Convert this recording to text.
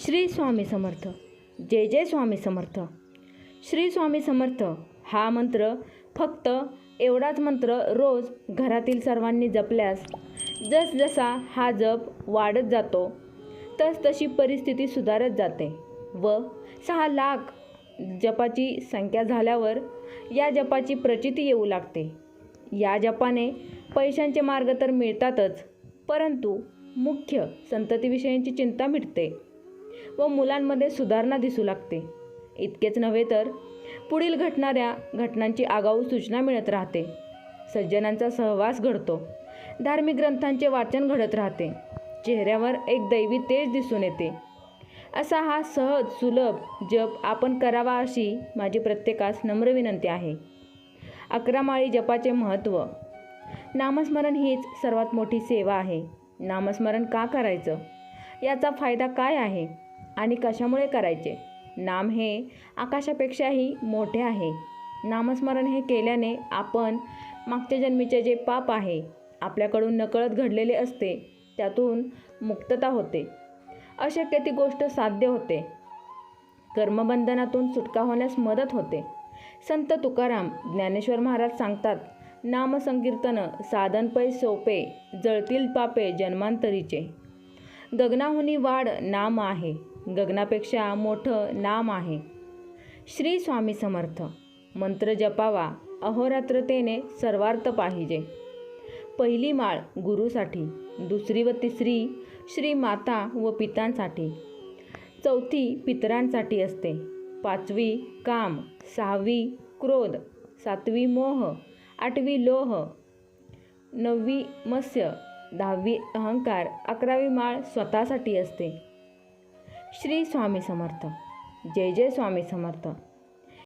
श्री स्वामी समर्थ. जय जय स्वामी समर्थ. श्री स्वामी समर्थ हा मंत्र फक्त एवढाच मंत्र रोज घरातील सर्वांनी जपल्यास जसजसा हा जप वाढत जातो तस तशी परिस्थिती सुधारत जाते व सहा लाख जपाची संख्या झाल्यावर या जपाची प्रचिती येऊ लागते. या जपाने पैशांचे मार्ग तर मिळतातच परंतु मुख्य संततीविषयांची चिंता मिटते. व मुलांमध्ये सुधारणा दिसू लागते. इतकेच नव्हे तर पुढील घटणाऱ्या घटनांची आगाऊ सूचना मिळत राहते. सज्जनांचा सहवास घडतो. धार्मिक ग्रंथांचे वाचन घडत राहते. चेहऱ्यावर एक दैवी तेज दिसून येते. असा हा सहज सुलभ जप आपण करावा अशी माझी प्रत्येकास नम्र विनंती आहे. अकरा माळी जपाचे महत्त्व. नामस्मरण हीच सर्वात मोठी सेवा आहे. नामस्मरण का करायचं? याचा फायदा काय आहे? आणि कशामुळे करायचे? नाम हे आकाशापेक्षाही मोठे आहे. नामस्मरण हे केल्याने आपण मागच्या जन्मीचे जे पाप आहे आपल्याकडून नकळत घडलेले असते त्यातून मुक्तता होते. अशक्य ती गोष्ट साध्य होते. कर्मबंधनातून सुटका होण्यास मदत होते. संत तुकाराम ज्ञानेश्वर महाराज सांगतात नामसंकीर्तन साधन पै सोपे जळतील पापे जन्मांतरीचे. गगनाहुनी वाढ नाम आहे. गगनापेक्षा मोठं नाम आहे. श्री स्वामी समर्थ. मंत्र जपावा अहोरात्रतेने सर्वार्थ पाहिजे. पहिली माळ गुरुसाठी दुसरी व तिसरी श्री माता व पितांसाठी. चौथी पितरांसाठी असते. पाचवी काम सहावी क्रोध सातवी मोह आठवी लोह नववी मत्स्य दहावी अहंकार अकरावी माळ स्वतःसाठी असते. श्री स्वामी समर्थ. जय जय स्वामी समर्थ.